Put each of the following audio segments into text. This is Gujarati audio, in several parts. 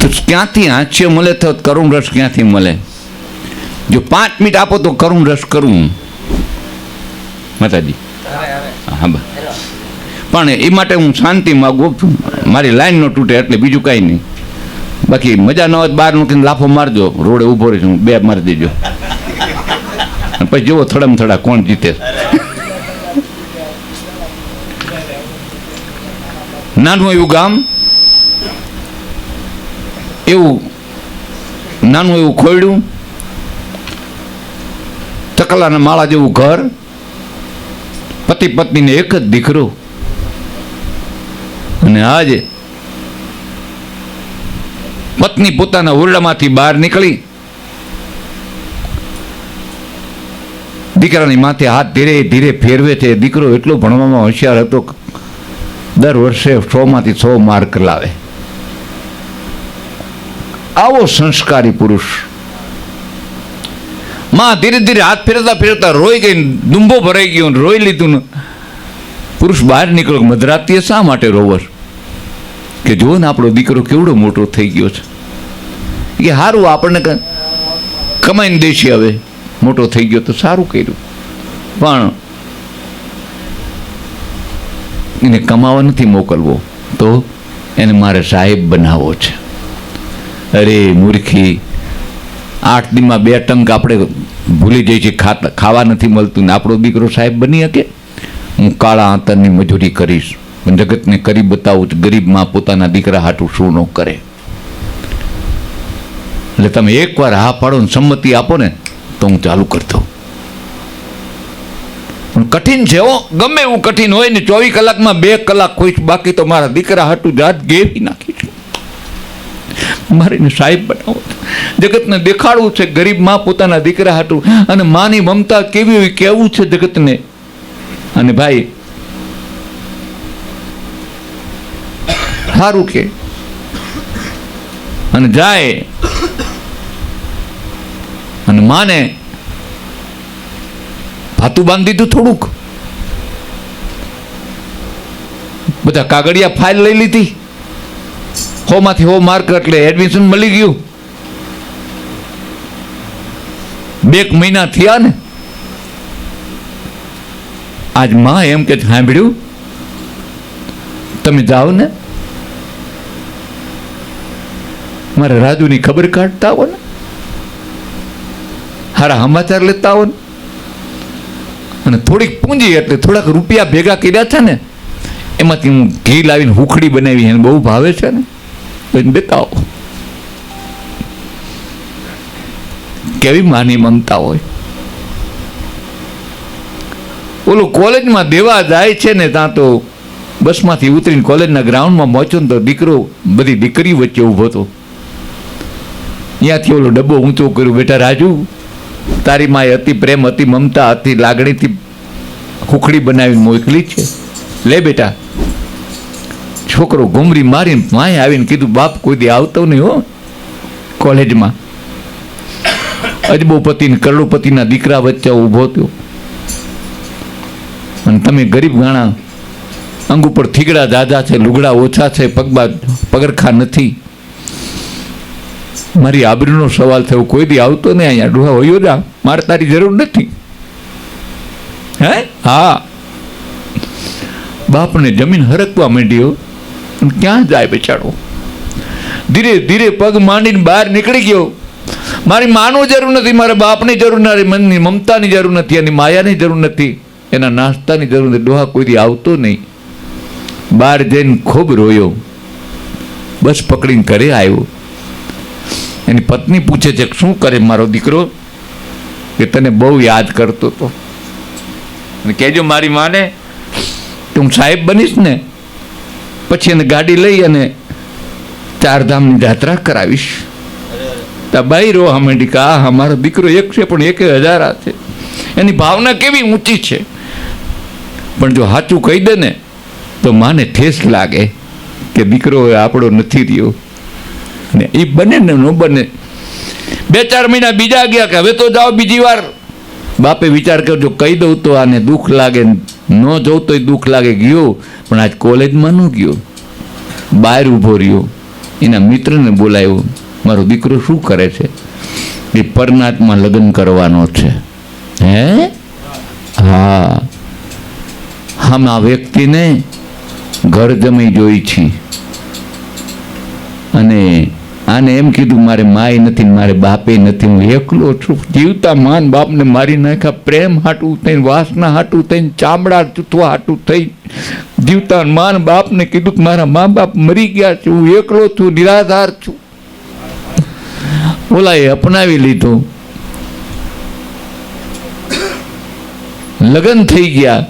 તો ક્યાંથી હાસ્ય મળે તો કરુણ રસ ક્યાંથી મળે? જો પાંચ મિનિટ આપો તો કરુણ રસ કરું. માતાજી. હા બસ. પણ એ માટે હું શાંતિ માગું છું. મારી લાઈન ન તૂટે એટલે બીજું કાંઈ નહીં. બાકી મજા ન હોય બહાર મૂકીને લાફો મારજો, રોડે ઊભો રહીશું, બે મારી દેજો. પછી જુઓ થોડામાં થોડા કોણ જીતે. નાનું એવું ગામ એવું નાનું એવું ખોયડું, ચકલાના માળા જેવું ઘર, પતિ પત્નીને એક જ દીકરો. અને આજે પત્ની પોતાના ઓરડામાંથી બહાર નીકળી, દીકરાની માથે હાથ ધીરે ધીરે ફેરવે છે. દીકરો એટલો ભણવામાં હોશિયાર હતો દર વર્ષે સો માંથી સો માર્ક લાવે. આવો સંસ્કારી પુરુષ. માં ધીરે ધીરે હાથ ફેરતા ફેરતા રોઈ ગઈ દુંબો ભરાઈ ગયો રોઈ લીધું ને પુરુષ બહાર નીકળ્યો મધરાતીએ શા માટે રોવર? કે જુઓ ને આપણો દીકરો કેવડો મોટો થઈ ગયો છે. એ સારું આપણને કમાઈને દેશે હવે. મોટો થઈ ગયો તો સારું કર્યું. પણ એને કમાવા નથી મોકલવો. તો એને મારે સાહેબ બનાવવો છે. અરે મૂર્ખી, આઠ દિનમાં બે ટંક આપણે ભૂલી જઈએ છીએ ખાવા નથી મળતું ને આપણો દીકરો સાહેબ બની શકે? હું કાળા આંતરની મજૂરી કરીશ, પણ જગતને કરી બતાવું છું, ગરીબમાં પોતાના દીકરા હાટું શું ન કરે. એટલે તમે એકવાર હા પાડો ને સંમતિ આપો ને, તો હું ચાલુ કરતો કઠિન છે હો, ગમે એવું કઠિન હોય ને ચોવીસ કલાકમાં બે કલાક ખોઈશ, બાકી તો મારા દીકરા હાટું જાત ગેવી નાખીશ મારે એને સાહેબ બનાવો. જગતને દેખાડવું છે, ગરીબમાં પોતાના દીકરા હાટું. અને માની મમતા કેવી હોય, કેવું છે જગતને? અને ભાઈ, સારું કે? અને જાય. અને માને, ભાતું બાંધી દીધું થોડુંક. બધા કાગળિયા ફાઇલ લઈ લીધી. હોમાંથી હો માર્ક એટલે એડમિશન મળી ગયું. બે મહિના થયા ને. આજમાં એમ કે સાંભળ્યું તમે જાઓ ને. મારે રાજુની ખબર કાઢતા આવો ને. હારા સમાચાર લેતા આવો ને. અને થોડીક પૂંજી એટલે થોડાક રૂપિયા ભેગા કર્યા છે ને, એમાંથી હું ઘી લાવીને હુખડી બનાવી, એને બહુ ભાવે છે ને. એને દેતા કેવી માની મમતા હોય ઓલું કોલેજમાં દેવા જાય છે ને ત્યાં તો બસમાંથી ઉતરીને કોલેજના ગ્રાઉન્ડમાં પહોંચ્યો ને તો દીકરો બધી દીકરી વચ્ચે ઊભો હતો ત્યાંથી ઓલો ડબ્બો ઊંચો કર્યો બેટા રાજુ તારી માએ અતિ પ્રેમ અતિ મમતા અતિ લાગણીથી ખુખડી બનાવીને મોકલી છે લે બેટા છોકરો ઘુમરી મારીને માએ આવીને કીધું, બાપ, કોઈ દી આવતો નહીં હો કોલેજમાં. અજબોપતિ ને કરોડપતિના દીકરા વચ્ચે ઊભો થયો. અને તમે ગરીબ ગાણા, અંગ ઉપર થીગડા દાદા છે, લુગડા ઓછા છે, પગબા, પગરખા નથી. મારી આબરૂનો સવાલ થયો, કોઈ દી આવતો નહીં અહીંયા? ડોહા, હોયો જા, મારે તારી જરૂર નથી. હે? હા. બાપને જમીન હરકવા માંડ્યો. ક્યાં જાય બેચાડો ધીરે ધીરે પગ માંડીને બહાર નીકળી ગયો. મારી માનો જરૂર નથી, મારા બાપની જરૂર નથી મનની મમતાની જરૂર નથી, એની માયાની જરૂર નથી, એના નાસ્તાની જરૂર નથી, ડોહા કોઈ દી આવતો નહીં. બહાર જઈને ખૂબ રોયો. બસ પકડીને ઘરે આવ્યો. એની પત્ની પૂછે છે, શું કરે મારો દીકરો? કે તને બહુ યાદ કરતો હતો અને કહેજો, મારી માને, તું સાહેબ બનીશ ને પછી એને ગાડી લઈ અને ચારધામની યાત્રા કરાવીશ. બાઈ રો માંડી કે આ મારો દીકરો એક છે, પણ એક હજારા છે. એની ભાવના કેવી ઊંચી છે? પણ જો સાચું કહી દે ને, તો માને ઠેસ લાગે કે દીકરો આપણો નથી રહ્યો. ને એ બને ને ન બને. બે ચાર મહિના બીજા ગયા કે, હવે તો જાઓ બીજી વાર. બાપે વિચાર કર્યો, જો કહી દઉં તો આને દુઃખ લાગે ન જોઉં તોય દુઃખ લાગે ગયો, પણ આજ કોલેજમાં ન ગયો. બહાર ઊભો રહ્યો, એના મિત્રને બોલાયો, મારો દીકરો શું કરે છે? એ પરનાથમાં લગ્ન કરવાનો છે. હે? હા. હમ આ વ્યક્તિને ઘર જમી જોઈ છી. અને આને એમ કીધું, મારે માય નથી મારે બાપે નથી, હું એકલો છું. જીવતા માન બાપને મારી નાખ્યા, પ્રેમ હાટું થઈને, વાસના હાટું થઈને, ચામડા ચૂથવા હાટું થઈ જીવતા માન બાપને કીધું કે મારા મા બાપ મરી ગયા છે, હું એકલો છું, નિરાધાર છું. ઓલાએ અપનાવી લીધું. લગ્ન થઈ ગયા.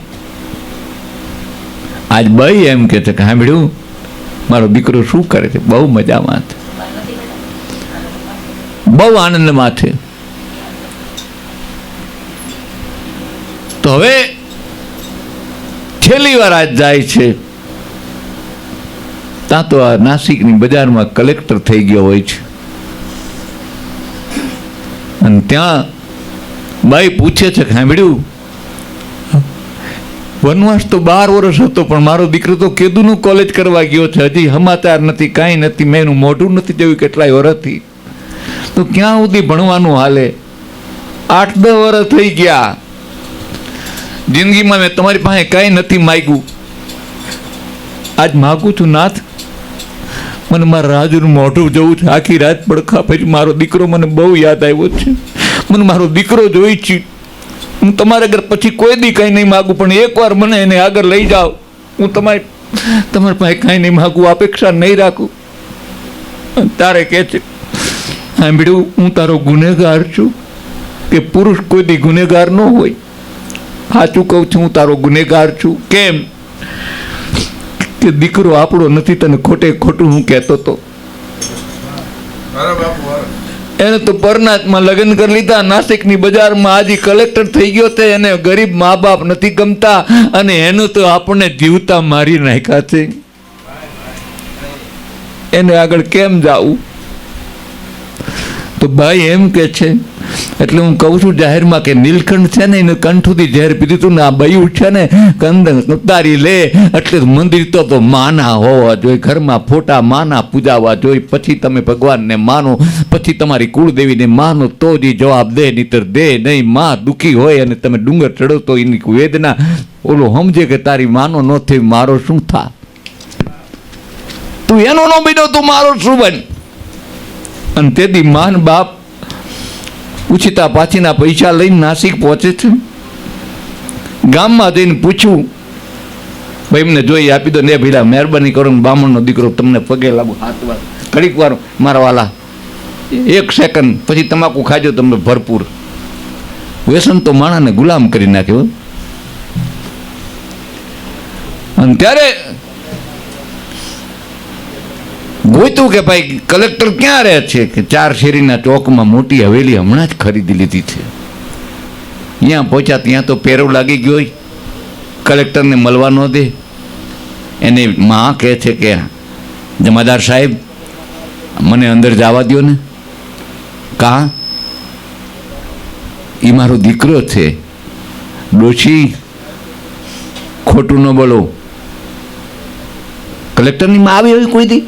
આજ ભાઈ એમ કે છે કે સાંભળ્યું મારો દીકરો શું કરે છે? બહુ મજામાં છે. બહુ આનંદમાં છે. તો હવે છેલ્લી વાર આજ જાય છે. ત્યાં તો આ નાસિકની બજારમાં કલેક્ટર થઈ ગયો હોય છે. અને ત્યાં બાઈ પૂછે છે સાંભળ્યું, વનવાસ તો બાર વર્ષ હતો, પણ મારો દીકરો તો કેદુનું કોલેજ કરવા ગયો છે. હજી સમાચાર નથી, કાંઈ નથી, મેં એનું મોઢું નથી જોયું કેટલાય વર્ષથી તો ક્યાં સુધી ભણવાનું હાલે? આઠ દસ વર્ષ થઈ ગયા. જિંદગીમાં મેં તમારી પાસે કાંઈ નથી માગ્યું. આજ માગું છું નાથ, મને મારા રાજુનું મોઢું જવું છે. આખી રાત પડખા પછી મારો દીકરો મને બહુ યાદ આવ્યો છે. મને મારો દીકરો જોઈ છે. હું તમારે આગળ પછી કોઈ દી કંઈ નહીં માગું, પણ એકવાર મને એને આગળ લઈ જાઓ. હું તમારી તમારી પાસે કાંઈ નહીં માગું, અપેક્ષા નહીં રાખું. તારે કહે છે સાંભળ્યું, હું તારો ગુનેગાર છું, કે પુરુષ કોઈ ગુનેગાર ન હોય. સાચું કહું છું, હું તારો ગુનેગાર છું. કેમ? કે દીકરો આપણો નથી, તને ખોટે ખોટું હું કહેતો હતો એને તો પરનાથમાં લગ્ન કરી લીધા, નાસિકની બજારમાં આજે કલેક્ટર થઈ ગયો છે, એને ગરીબ મા બાપ નથી ગમતા, અને એનું તો આપણને જીવતા મારી નાખ્યા છે. એને આગળ કેમ જાવું? તો ભાઈ એમ કે છે, એટલે હું કહું છું, જાહેરમાં કે નીલકંઠ છે ને, એને કંઠુથી ઝેર પીધું હતું ને, આ બયું છે ને કંદ ઉતારી લે, એટલે મંદિર તો તો માના હોવા જોઈએ, ઘરમાં ફોટા માના પૂજાવા જોઈએ, પછી તમે ભગવાનને માનો, પછી તમારી કુળદેવીને માનો, તો જ જવાબ દે, નહીતર દે નહીં, માં દુઃખી હોય અને તમે ડુંગર ચડો તો એની વેદના. ઓલો સમજે કે તારી માનો ન થઈ, મારો શું થા? તું એનો ન બન્યો, તું મારો શું બન અને તેથી માન બાપ ઉછીતા પાછીના પૈસા લઈને નાસિક પહોંચે છે. ગામમાં જઈને પૂછ્યું, ભાઈ, એમને જોઈ આપી દો ને ભીલા મહેરબાની કરો ને બામણનો દીકરો તમને પગે લાગુ હાથ વાર. ઘડીક વાર મારા વાલા, એક સેકન્ડ, પછી તમાકુ ખાજો તમને ભરપૂર. વ્યસન તો માણાને ગુલામ કરી નાખ્યો. અને ત્યારે ગોઈતું કે ભાઈ, કલેક્ટર ક્યાં રહે છે કે ચાર શેરીના ચોકમાં મોટી હવેલી હમણાં જ ખરીદી લીધી છે? ત્યાં પહોંચ્યા ત્યાં તો પેરો લાગી ગયો હોય. કલેક્ટરને મળવા ન દે. એને માં કહે છે કે, જમાદાર સાહેબ, મને અંદર જવા દો ને. કા? એ મારો દીકરો છે. ડોશી, ખોટું ન બોલો. કલેક્ટરની માં આવી હોય કોઈ દી?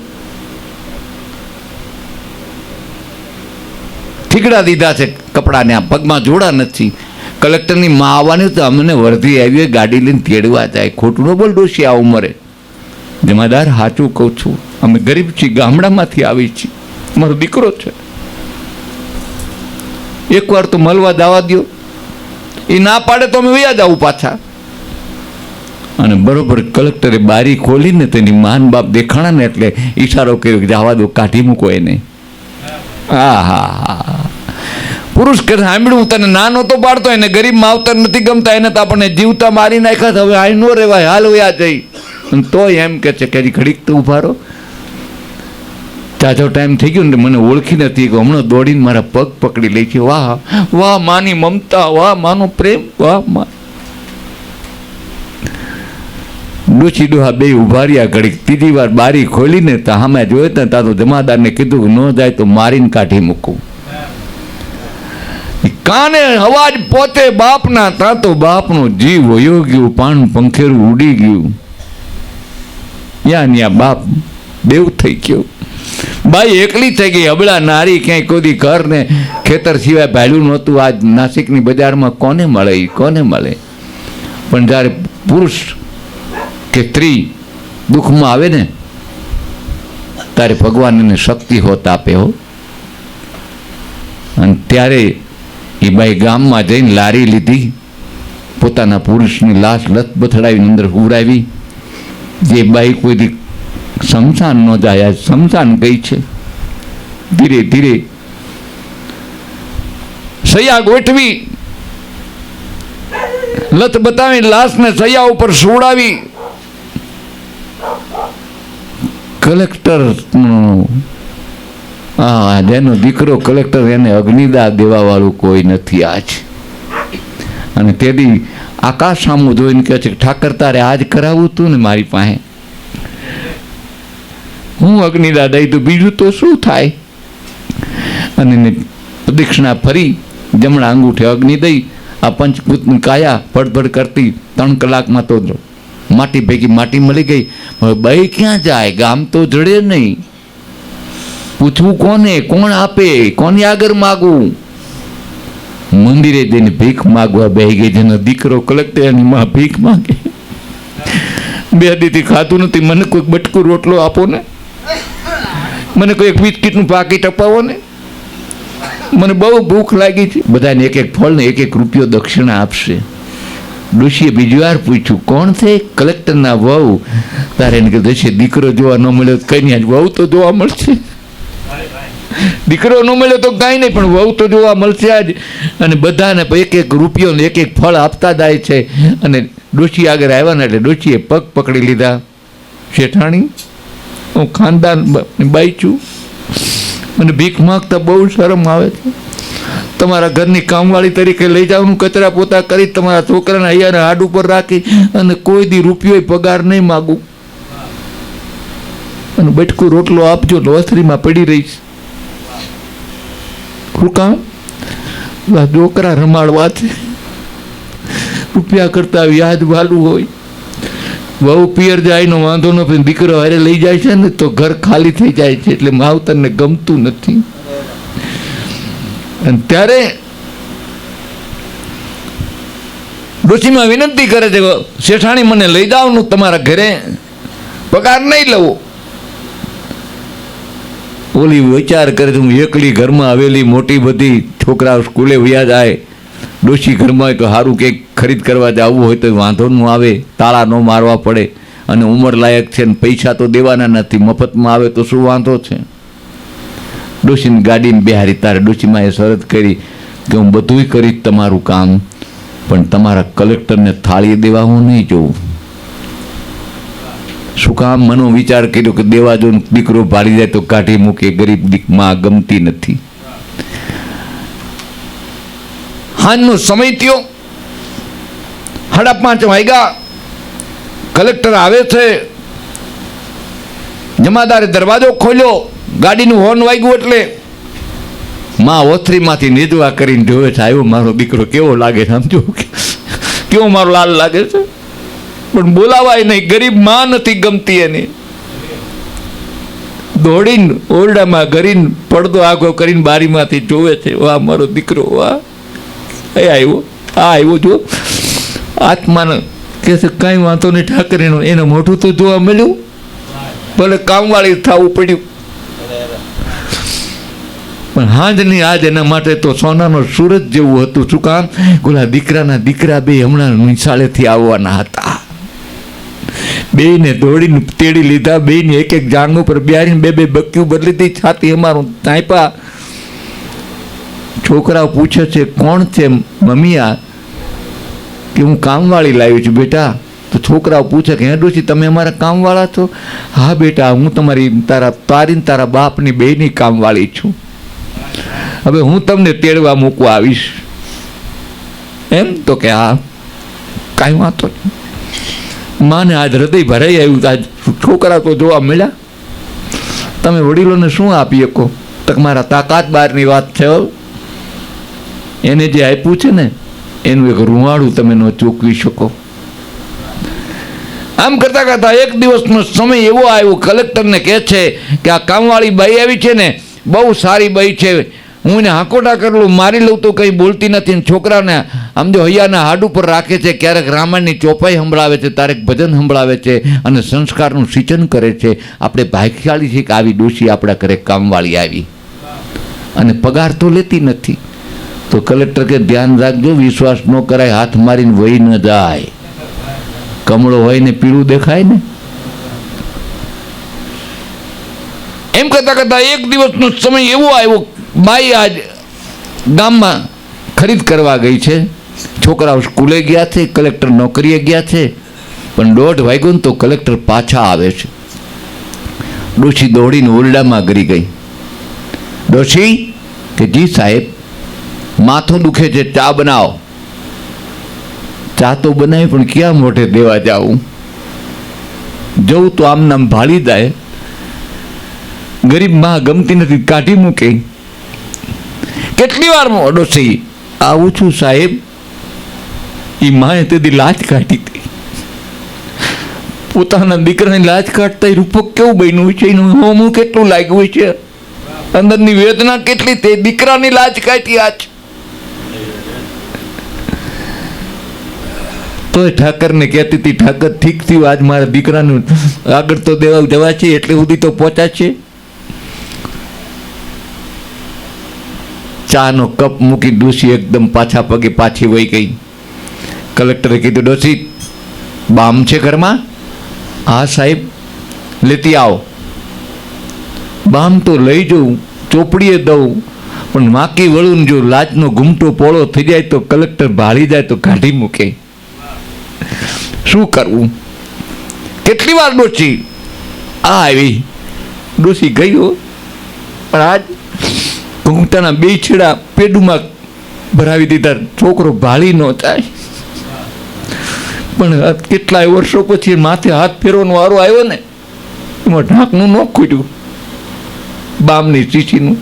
ઠીકડા દીધા છે કપડાને. આ પગમાં જોડા નથી. કલેક્ટરની માં આવવાની તો અમને વર્ધી આવી હોય, ગાડી લઈને તેડવા જાય. ખોટું ન બોલ ડોશી, આ ઉંમરે. જમાદાર, સાચું કહું છું. અમે ગરીબ છીએ, ગામડામાંથી આવી છીએ. મારો દીકરો છે. એકવાર તો મળવા દાવા દ્યો. એ ના પાડે તો અમે વયા જાવું પાછા. અને બરોબર કલેક્ટરે બારી ખોલીને તેની માન બાપ દેખાણા ને એટલે ઈશારો કર્યો કે જવા દો, કાઢી મૂકો એને. હા હા હા. પુરુષ કે સાંભળ્યું તને નાનો તો પાડતો એને ગરીબ માવતર નથી ગમતા, એને તો આપણને જીવતા મારી નાખ્યા હવે આ નો રહેવાય હાલ વયા જઈ. તોય એમ કે છે કે ઘડીક તો ઊભા રહો. ચાચો ટાઈમ થઈ ગયો ને મને ઓળખી નથી કે હમણાં દોડીને મારા પગ પકડી લે છે વાહ વાહ, માની મમતા, વાહ, માનો પ્રેમ, વાહ, મા. ડોછી ડોહા બે ઊભા રહ્યા ઘડીક. ત્રીજી વાર બારી ખોલીને તો સામે જોયો ત્યાં તો જમાદારને કીધું કે ન જાય તો મારીને કાઢી મૂકું. કાને અવાજ પોતે બાપના ત્યાં તો બાપનો જીવ વયો ગયો, પાન પંખેરું ઉડી ગયું. યા ન્યા બાપ દેવ થઈ ગયો. બાઈ એકલી થઈ ગઈ અબળા નારી ક્યાંય કોઈ ઘર ને ખેતર સિવાય ભાડ્યું નહોતું. આજ નાસિકની બજારમાં કોને મળે? કોને મળે? પણ જ્યારે પુરુષ કે સ્ત્રી દુઃખમાં આવે ને, ત્યારે ભગવાન એને શક્તિ હોત આપે હો. અને ત્યારે એ બાઈ ગામમાં જઈને લારી લીધી. પોતાના પુરુષની લાશ લત બથડાવીને અંદર ઉડાવી જે બાઈ કોઈ શમશાન ન જાય શમશાન ગઈ છે. ધીરે ધીરે સૈયા ગોઠવી. લત બતાવી લાશને સૈયા ઉપર સોડાવી કલેક્ટર હા જેનો દીકરો કલેક્ટર એને અગ્નિદા દેવા વાળું કોઈ નથી આજ. અને તેથી આકાશ સામું જોઈને કહે છે ઠાકર, તારે આજ કરાવવું તું ને મારી પાસે? હું અગ્નિદા દઈ તો બીજું તો શું થાય? અને પ્રદક્ષિણા ફરી, જમણા અંગૂઠે અગ્નિ દઈ, આ પંચભૂતની કાયા ફડફડ કરતી ત્રણ કલાકમાં તો માટી ભેગી માટી મળી ગઈ. હવે બઈ ક્યાં જાય? ગામ તો જડે નહીં. પૂછવું કોને? કોણ આપે? કોની આગળ માગવું? મંદિરે જઈને ભીખ માગવા બે ગઈ જેનો દીકરો કલેક્ટર એની માં ભીખ માગે. બે દીથી ખાધું નથી. મને કોઈક બટકું રોટલો આપો ને? મને કોઈ એક બિસ્કીટનું પાકીટ અપાવો ને? મને બહુ ભૂખ લાગી છે. બધાને એક એક ફળ ને એક એક રૂપિયો દક્ષિણા આપશે. ડોશીએ બીજી વાર પૂછ્યું, કોણ છે કલેક્ટરના વહુ? તારે એને કીધું છે દીકરો જોવા ન મળ્યો કઈ નહીં વહુ તો જોવા મળશે. દીકરો ન મળ્યો તો કાંઈ નહીં, પણ વહુ તો જોવા મળશે જ અને બધાને એક એક રૂપિયો એક એક ફળ આપતા જાય છે. અને ડોશી આગળ આવ્યા એટલે ડોશીએ પગ પકડી લીધા. શેઠાણી, હું ખાનદાન બાઈ છું. મને ભીખ માગતા બહુ શરમ આવે છે. તમારા ઘરની કામવાળી તરીકે લઈ જવાનું, કચરા પોતા કરી તમારા છોકરાને અહીંયા હાડ ઉપર રાખી અને કોઈ દી રૂપિયો પગાર નહીં માગું. અને બટકું રોટલો આપજો લોથરીમાં પડી રહીશ. શું કામ આ રમાડવાથી રૂપિયા કરતા વ્યાજ વાલું હોય. બહુ પિયર જાય નો વાંધો ન પણ દીકરો હારે લઈ જાય છે ને તો ઘર ખાલી થઈ જાય છે એટલે માવતરને ગમતું નથી. અને ત્યારે ડોશીમાં વિનંતી કરે છે શેઠાણી, મને લઈ જાવનું, તમારા ઘરે પગાર નહીં લવો ઓલી વિચાર કરે તો હું એકલી ઘરમાં આવેલી મોટી બધી છોકરાઓ સ્કૂલે વ્યા જાય, ડોશી ઘરમાં તો સારું કંઈક ખરીદ કરવા જવું હોય તો વાંધો ન આવે, તાળા ન મારવા પડે, અને ઉંમર લાયક છે ને પૈસા તો દેવાના નથી, મફતમાં આવે તો શું વાંધો છે? ડોશીની ગાડીને બિહારી તારે ડોશીમાં એ શરત કરી કે હું બધુંય કરીશ તમારું કામ, પણ તમારા કલેક્ટરને થાળી દેવા હું નહીં જોઉં. શું કામ? મનો વિચાર કર્યો કે દેવા જો દીકરો ભાળી જાય તો કાઢી મૂકે, ગરીબ દીકમાં ગમતી નથી. હાનનો સમય થયો. સાડા પાંચ વાગ્યા. કલેક્ટર આવે છે. જમાદારે દરવાજો ખોલ્યો. ગાડીનું હોર્ન વાગ્યું એટલે માં ઓથરીમાંથી નીજવા કરીને જોવે છે આવ્યો મારો દીકરો કેવો લાગે સમજો કેવો મારો લાલ લાગે છે? પણ બોલાવાય નહીં. ગરીબમાં નથી ગમતી એની. દોડીને ઓરડામાં ગરીને પડદો આગો કરીને બારીમાંથી જોવે છે. વાહ, મારો દીકરો, વાહ. એ આવ્યો, આ આવ્યો જો આત્માને કે છે, કાંઈ વાંધો નહીં, ઠાકરેનો, એને મોઢું તો જોવા મળ્યું. ભલે કામવાળી થવું પડ્યું. પણ હાંજની આજ એના માટે તો સોનાનો સૂરજ જેવું હતું. શું કામ? ઓલા દીકરાના દીકરા બે હમણાં નિશાળેથી આવવાના હતા. બેયને દોડીને તેડી લીધા. બેયને એક એક જાંગ ઉપર બિહારીને બે બે બક્યું બદલી હતી છાતી અમારું તાંપા છોકરાઓ પૂછે છે, કોણ છે મમ્મી આ કે હું કામવાળી લાવી છું બેટા. તો છોકરાઓ પૂછે કે હે તમે અમારા કામવાળા છો? હા બેટા, હું તમારી, તારા તારીને તારા બાપની બેયની કામવાળી છું. હવે હું તમને તેડવા મૂકવા આવીશ. એમ તો કે, હા, કાંઈ વાંધો નહીં. માને આજ હૃદય ભરાઈ આવ્યું આજ છોકરા તો જોવા મળ્યા. તમે વડીલોને શું આપી શકો? તક મારા તાકાત બહારની વાત છે એને જે આપ્યું છે ને, એનું એક રૂવાડું તમે ન ચૂકવી શકો. આમ કરતા કરતા એક દિવસનો સમય એવો આવ્યો. કલેક્ટરને કહે છે કે આ કામવાળી બાઈ આવી છે ને, બહુ સારી બાઈ છે. હું એને હાકોટા કરેલું, મારી લઉં તો કંઈ બોલતી નથી ને છોકરાને સમજો હૈયાના હાડ ઉપર રાખે છે, ક્યારેક રામાયણની ચોપાઈ સંભળાવે છે, તારેક ભજન સંભળાવે છે અને સંસ્કારનું સિંચન કરે છે. આપણે ભાગ્યશાળી છે કે આવી ડોશી આપણા ઘરે કામવાળી આવી. અને પગાર તો લેતી નથી. તો કલેક્ટર કે ધ્યાન રાખજો, વિશ્વાસ ન કરાય, હાથ મારીને વહી ન જાય. કમળો હોય ને પીળું દેખાય ને. એમ કરતા કરતા એક દિવસનો સમય એવો આવ્યો બાઈ આજ ગામમાં ખરીદ કરવા ગઈ છે. છોકરાઓ સ્કૂલે ગયા છે, કલેક્ટર નોકરીએ ગયા છે, પણ દોઢ વાગ્યો તો કલેક્ટર પાછા આવે છે. ડોશી દોડીને ઓરડામાં ગરી ગઈ. ડોશી કે જી સાહેબ, માથું દુખે છે, ચા બનાવો. ચા તો બનાવી, પણ ક્યાં મોઢે દેવા જાઉં? જવું તો આમ નામ ભાળી જાય. ગરીબમાં ગમતી નથી, કાઢી મૂકે. કેટલી વાર ડોસી આવું છું સાહેબ. એ માએ તેથી લાજ કાઢી હતી. પોતાના દીકરાની લાજ કાઢતા રૂપક કેવું બન્યું છે? એનું હોમું કેટલું લાગ્યું છે? અંદરની વેદના કેટલી તે દીકરાની લાજ કાઢી આજ. તોય ઠાકરને કહેતી હતી, ઠાકર ઠીક થયું, આજ મારા દીકરાનું આગળ તો દેવા જવા છે એટલે સુધી તો પહોંચાશે ચાનો કપ મૂકી ડોસી એકદમ પાછા પગે પાછી વહી ગઈ. કલેક્ટરે કીધું ડોસી બામ છે ઘરમાં? હા, સાહેબ. લેતી આવો. બામ તો લઈ જઉં, ચોપડીએ દઉં, પણ માકી વળું જો લાજનો ઘૂમટો પોળો થઈ જાય તો કલેક્ટર ભાળી જાય તો કાઢી મૂકે. શું કરવું? કેટલી વાર ડોસી આ આવી. ડોસી ગયો પણ આજ ઘૂંઘટાના બે છેડા પેડુમાં ભરાવી દીધા. છોકરો ભાળી ન થાય. પણ કેટલાય વર્ષો પછી માથે હાથ ફેરવાનો વારો આવ્યો ને એમાં ઢાંકનું ન ખૂટ્યું. બામની ચીચીનું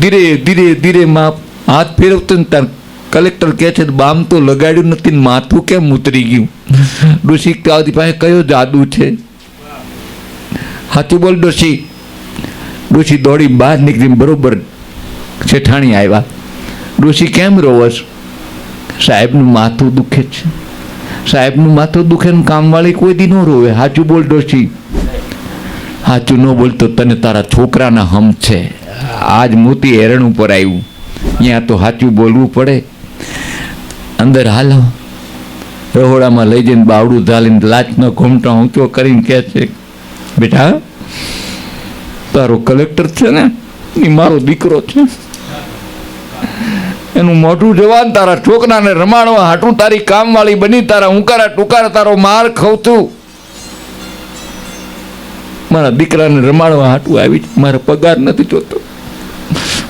ધીરે ધીરે ધીરે માં હાથ ફેરવતો ને ત્યાં કલેક્ટર કહે છે બામ તો લગાડ્યું નથી ને માથું કેમ ઉતરી ગયું? ડોશી આવતી પાસે કયો જાદુ છે? હાથી બોલ ડોશી. ડોશી દોડી બહાર નીકળી બરોબર શેઠાણી આવ્યા. ડોશી કેમ રોવસ? સાહેબનું માથું દુખે છે. સાહેબનું માથું દુખે કામવાળી કોઈ દી ન રોવે. સાચું બોલ ડોશી. સાચું ન બોલતો તને તારા છોકરાના હમ છે. આજ મોતી હેરણ ઉપર આવ્યું. ત્યાં તો સાચું બોલવું પડે. અંદર હાલો. રહોડામાં લઈ જઈને બાવડું ઝાલીને લાચનો ઘૂમટો ઊંચો કરીને કહે છે, બેટા, તારો કલેક્ટર છે ને એ મારો દીકરો છે. એનું મોઢું જવાન, તારા છોકરાને રમાડવા હાટું તારી કામવાળી બની, તારા ઉંકારા ટુકારા તારો માર ખવતું મારા દીકરાને રમાડવા હાટું આવી. મારે પગાર નથી જોતો.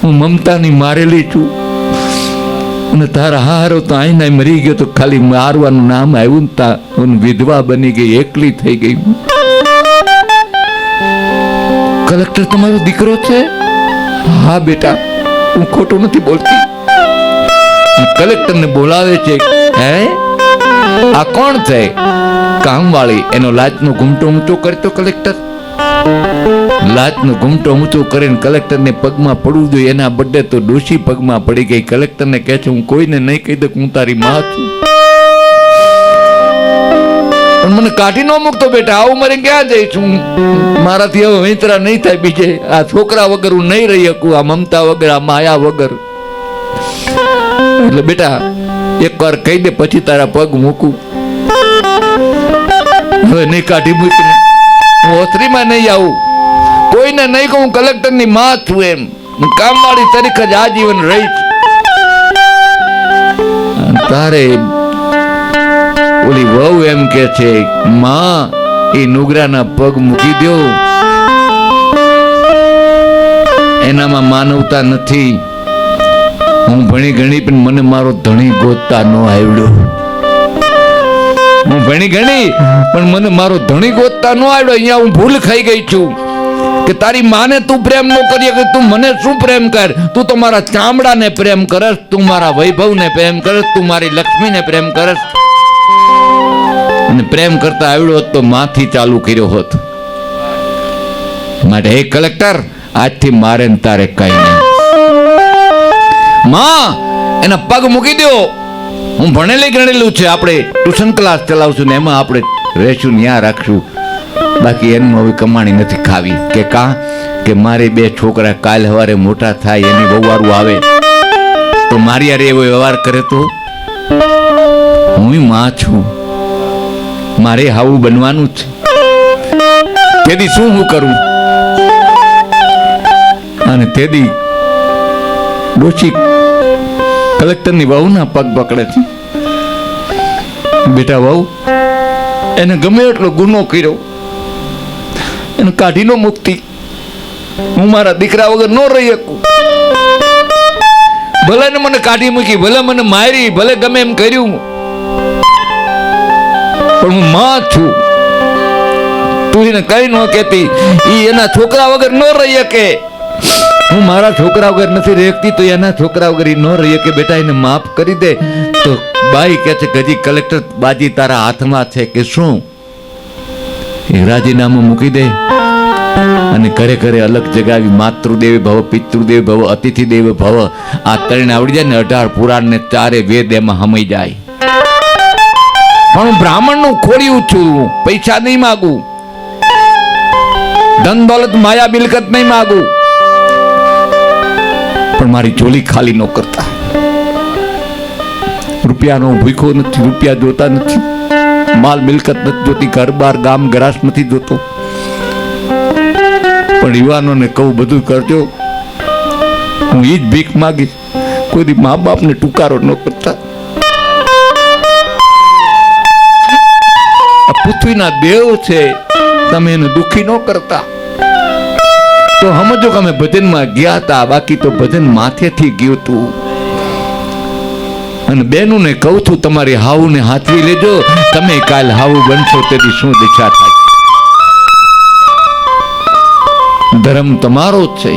હું મમતાની મારેલી છું. અને તારા હારો તો આઈને મરી ગયો તો ખાલી મારવાનું નામ આવ્યું તા હું વિધવા બની ગઈ, એકલી થઈ ગઈ કલેક્ટર તમારો દીકરો છે? હા બેટા, હું ખોટું નથી બોલતી. કલેક્ટરને બોલાવે છે, હે? આ કોણ છે? કામવાળી, એનો લાજનો ઘૂમટો ઊંચો કરતો કલેક્ટર? લાજનો ઘૂમટો ઊંચો કરીને કલેક્ટરને પગમાં પડવું જોઈએ, એના બદલે તો ડોશી પગમાં પડી ગઈ. કલેક્ટરને કહે છે, હું કોઈને નહીં કહી દઉં હું તારી માં છું. પણ મને કાઢી ન મૂકતો બેટા, આવું મારે ક્યાં જઈશ હું મારાથી હવે વેતરા નહીં થાય બીજે. આ છોકરા વગર હું નહીં રહી શકું, આ મમતા વગર, આ માયા વગર. એટલે બેટા, એકવાર કહી દે, પછી તારા પગ મૂકું. હવે નહીં કાઢી મૂકીને. હું ઓથરીમાં નહીં આવું. કોઈને નહીં કહું કલેક્ટરની માં છું એમ. હું કામવાળી તરીકે જ આજીવન અને તારે ઓલી વહુ એમ કે છે, માં એ નુગરાના પગ મૂકી દો એનામાં માનવતા નથી. હું ભણી ગણી પણ મને મારો ધણી ગોતતા ન આવડ્યો. હું ભણી ગણી પણ મને મારો ધણી ગોતતા ન આવડ્યો. અહીંયા હું ભૂલ ખાઈ ગઈ છું કે તારી માને તું પ્રેમ ન કરીએ કે તું મને શું પ્રેમ કર? તું તો મારા ચામડાને પ્રેમ કરસ, તું મારા વૈભવને પ્રેમ કરસ, તું મારી લક્ષ્મીને પ્રેમ કરસ. અને પ્રેમ કરતા આવડ્યો હોત તો માથી ચાલુ કર્યો હોત. માટે હે કલેક્ટર, આજથી મારે ને તારે કઈ માં, એના પગ મૂકી દો હું ભણેલી ગણેલું છે, આપણે ટ્યુશન ક્લાસ ચલાવશું ને એમાં આપણે રહેશું, ન્યા રાખશું. બાકી એનું હવે કમાણી નથી ખાવી. કે કા? કે મારે બે છોકરા કાલ સવારે મોટા થાય, એની વહુવારું આવે. તો મારી યારે એવો વ્યવહાર કરે તો? હું માં છું. મારે હાવું બનવાનું જ છે. તેથી શું હું કરું? અને તેથી ડોશી કલેક્ટરની વહુના પગ પકડે છે. બેટા વહુ, એને ગમે એટલો ગુનો કર્યો, એને કાઢી નો મુક્તિ. હું મારા દીકરા વગર ન રહી શકું. ભલે ને મને કાઢી મૂકી, ભલે મને મારી, ભલે ગમે એમ કર્યું. પણ હું માં છું. તું એને કઈ ન કહેતી એ એના છોકરા વગર ન રહી શકે. હું મારા છોકરા વગર નથી રહેતી, તો એના છોકરા વગર ન રહી કે બેટા એને માફ કરી દે. તો બાઈ કહે છે કે કલેક્ટર બાજી તારા હાથમાં છે કે શું? એ રાજીનામું મૂકી દે અને ઘરે ઘરે અલગ જગાવી માતૃદેવી ભવ, પિતૃદેવ ભવ અતિથિ દેવ ભવ. આ ત્રણ આવડી જાય ને અઢાર પુરાણ ને ચારે વેદ એમાં હમાઈ જાય. પણ હું બ્રાહ્મણનું ખોડ્યું છું, પૈસા નહીં માગું. ધન દોલત માયા મિલકત નહીં માગું. પણ મારી ચોલી ખાલી ન કરતા. રૂપિયાનો ભૂખો નથી, રૂપિયા જોતા નથી. માલ મિલકત નથી જોતી ઘર બાર ગામ ગરાસ નથી જોતો. પણ યુવાનોને કહું, બધું કરજો. હું એ જ ભીખ માગીશ કોઈ મા બાપને ટુકારો ન કરતા. પૃથ્વીના દેવ છે, તમે એને દુઃખી ન કરતા. તો સમજો કે અમે ભજનમાં ગયા હતા બાકી તો ભજન માથેથી ગયું તું. અને બેનું ને કહું છું, તમારી હાવુને હાથવી લેજો. તમે કાલ હાવું બનશો તેથી શું દિશા થાય? ધર્મ તમારો જ છે.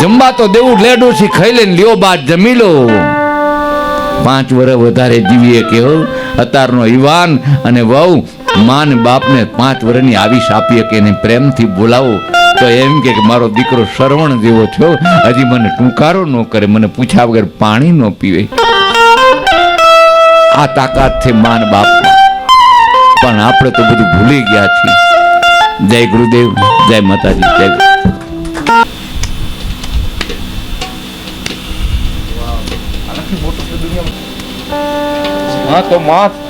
જમવા તો દેવું લેડોસી ખાઈ લઈને લ્યો બાદ જમી લો. પાંચ વર્ષ વધારે જીવીએ કે હો, અતારનો યુવાન અને વહુ, માન બાપને પાંચ વર્ષની આવીશ આપીએ કે એને પ્રેમથી બોલાવો. તો એમ કે મારો દીકરો શ્રવણ જેવો છો હજી મને ટૂંકારો ન કરે, મને પૂછ્યા વગર પાણી ન પીવે. આ તાકાત છે માન બાપ. પણ આપણે તો બધું ભૂલી ગયા છીએ. જય ગુરુદેવ, જય માતાજી, જય. હા, તો માં